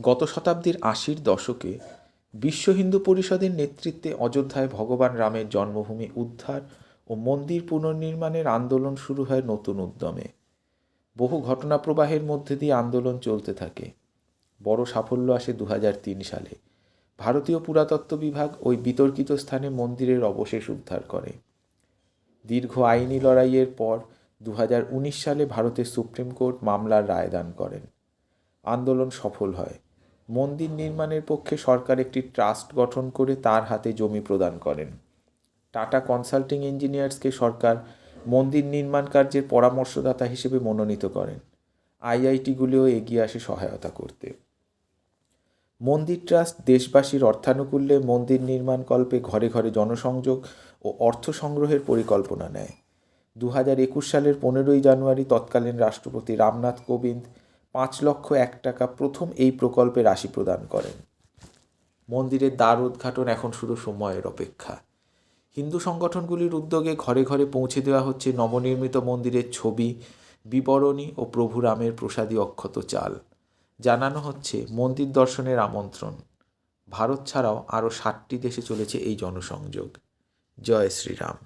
গত শতাব্দীর আশির দশকে বিশ্ব হিন্দু পরিষদের নেতৃত্বে অযোধ্যায় ভগবান রামের জন্মভূমি উদ্ধার ও মন্দির পুনর্নির্মাণের আন্দোলন শুরু হয় নতুন উদ্যমে। বহু ঘটনা প্রবাহের মধ্যে দিয়ে আন্দোলন চলতে থাকে। বড় সাফল্য আসে দু সালে। ভারতীয় পুরাতত্ত্ব বিভাগ ওই বিতর্কিত স্থানে মন্দিরের অবশেষ উদ্ধার করে। দীর্ঘ আইনি লড়াইয়ের পর দু হাজার উনিশ সালে ভারতের সুপ্রিম কোর্ট মামলার রায়দান করেন। আন্দোলন সফল হয়। মন্দির নির্মাণের পক্ষে সরকার একটি ট্রাস্ট গঠন করে তার হাতে জমি প্রদান করেন। টাটা কনসাল্টিং ইঞ্জিনিয়ার্সকে সরকার মন্দির নির্মাণ কার্যের পরামর্শদাতা হিসেবে মনোনীত করেন। আইআইটিগুলিও এগিয়ে আসে সহায়তা করতে। মন্দির ট্রাস্ট দেশবাসীর অর্থানুকূল্যে মন্দির নির্মাণ কল্পে ঘরে ঘরে জনসংযোগ ও অর্থ সংগ্রহের পরিকল্পনা নেয়। দু হাজার একুশ সালের পনেরোই জানুয়ারি তৎকালীন রাষ্ট্রপতি রামনাথ কোবিন্দ পাঁচ লক্ষ এক টাকা প্রথম এই প্রকল্পে রাশি প্রদান করেন। মন্দিরের দ্বার উদ্ঘাটন এখন শুধু সময়ের অপেক্ষা। হিন্দু সংগঠনগুলির উদ্যোগে ঘরে ঘরে পৌঁছে দেওয়া হচ্ছে নবনির্মিত মন্দিরের ছবি, বিবরণী ও প্রভু রামের প্রসাদী অক্ষত চাল। জানানো হচ্ছে, মন্দির দর্শনের আমন্ত্রণ। ভারত ছাড়াও আরও ষাটটি দেশে চলেছে এই জনসংযোগ। জয় শ্রীরাম।